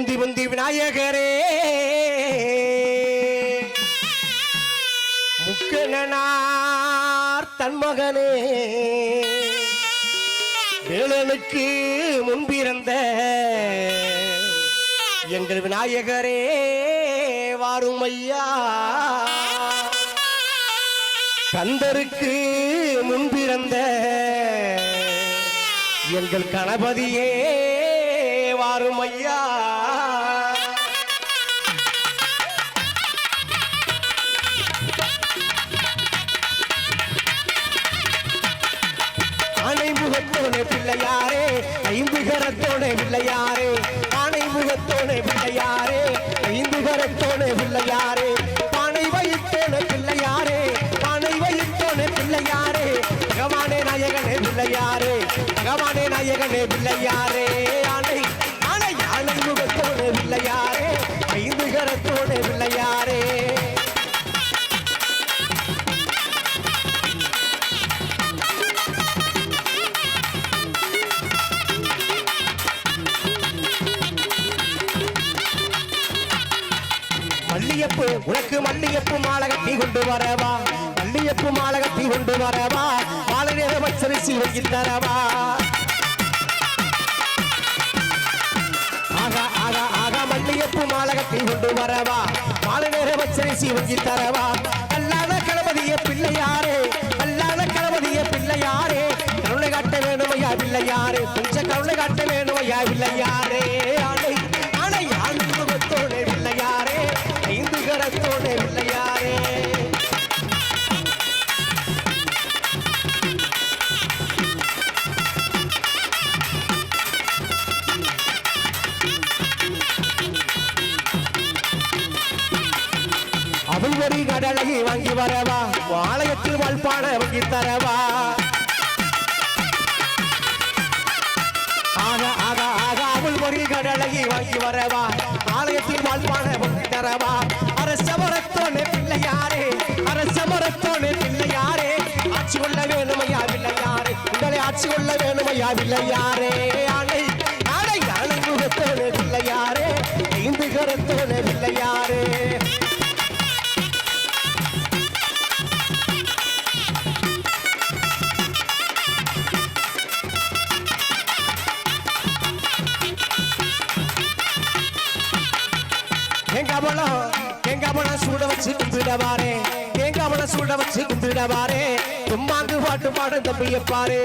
முந்தி உந்தி விநாயகரே. முக்கனார் தன்மகனே வேலனுக்கு முன்பிருந்த எங்கள் விநாயகரே வாரும் ஐயா. கந்தருக்கு முன்பிருந்த எங்கள் கணபதியே வாரும் ஐயா. முகத்தோனே பிள்ளையாரே. ஐந்துகரத்தோனே பிள்ளையாரே. பானை முகத்தோனே பிள்ளையாரே. ஐந்துகரத்தோனே பிள்ளையாரே. பானை வயிற்றோட பிள்ளையாரே. பானை வயிற்றோட பிள்ளையாரே. பகவானே நாயகனே பிள்ளையாரே. பகவானே நாயகனே பிள்ளையாரே. மல்லியப்பு உனக்கு மல்லியப்பு மாலை கட்டி கொண்டு வரவா? மல்லியப்பு மாலை கட்டி கொண்டு வரவா? மாலை நேர பச்சரிசி வைத்து தரவா? ஆகா ஆகா ஆகா மல்லியப்பு மாலை கட்டி கொண்டு வரவா? மாலை நேர பச்சரிசி வைத்து தரவா? அவள் ஒரு கடலையை வாங்கி வரவா? வாழையத்தில் வாழ்பாட வாங்கி தரவா? ஆக ஆக ஆக அவள் ஒரு கடலையை வாங்கி வரவா? ஆலயத்தில் வாழ்பான வாங்கி தரவா? அரசமரத்தோனே பிள்ளையாரே அரசமரத்தோனே பிள்ளையாரே. ஆட்சி கொள்ள வேணுமையா பிள்ளையாரே உங்களை ஆட்சி கொள்ள வேணுமையா பிள்ளையாரே கும்பிடவாரே. தேங்காய் பழம் சூட வச்சு கும்பிடவாரே. தும்மாங்கு பாட்டு பாட தம்பிய பாரு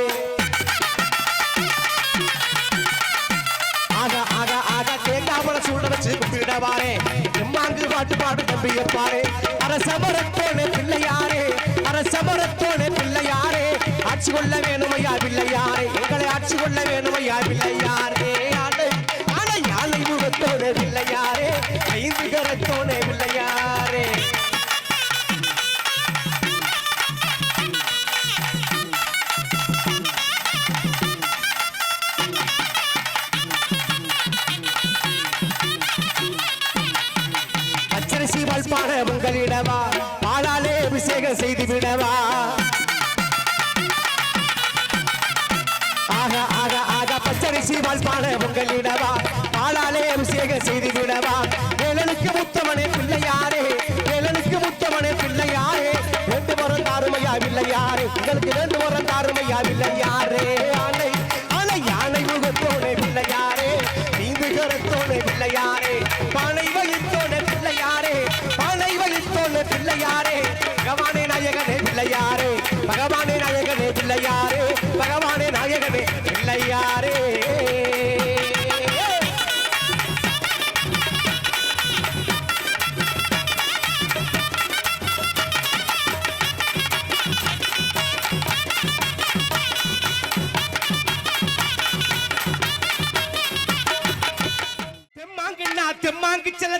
ஆகா ஆகா ஆகா தேங்காய் பழம் சூட வச்சு கும்பிடவாரே. தும்மாங்கு பாட்டு பாடு தம்பிய பாரு அரசமரத்தோனே பிள்ளையாரே. அரசமரத்தோனே பிள்ளையாரே. ஆட்சி கொள்ள வேணுமையா பிள்ளையாரே. எங்களை ஆட்சி கொள்ள வேணுமையா பிள்ளையா உங்களிடவா? பாலாலே அபிஷேகம் செய்து விடவா ஆக ஆக ஆக பச்சரிசி வாழ்பான உங்களிடவா? பாலாலே அபிஷேகம் செய்து விடவா வேலனுக்கு முத்தமனே பிள்ளையாரே வேலனுக்கு முத்தமனே பிள்ளையாரே. ரெண்டு வரம் தாருமையா பிள்ளையாரே உங்களுக்கு ரெண்டு வரம் தாருமையா பிள்ளையாரே கைச்சல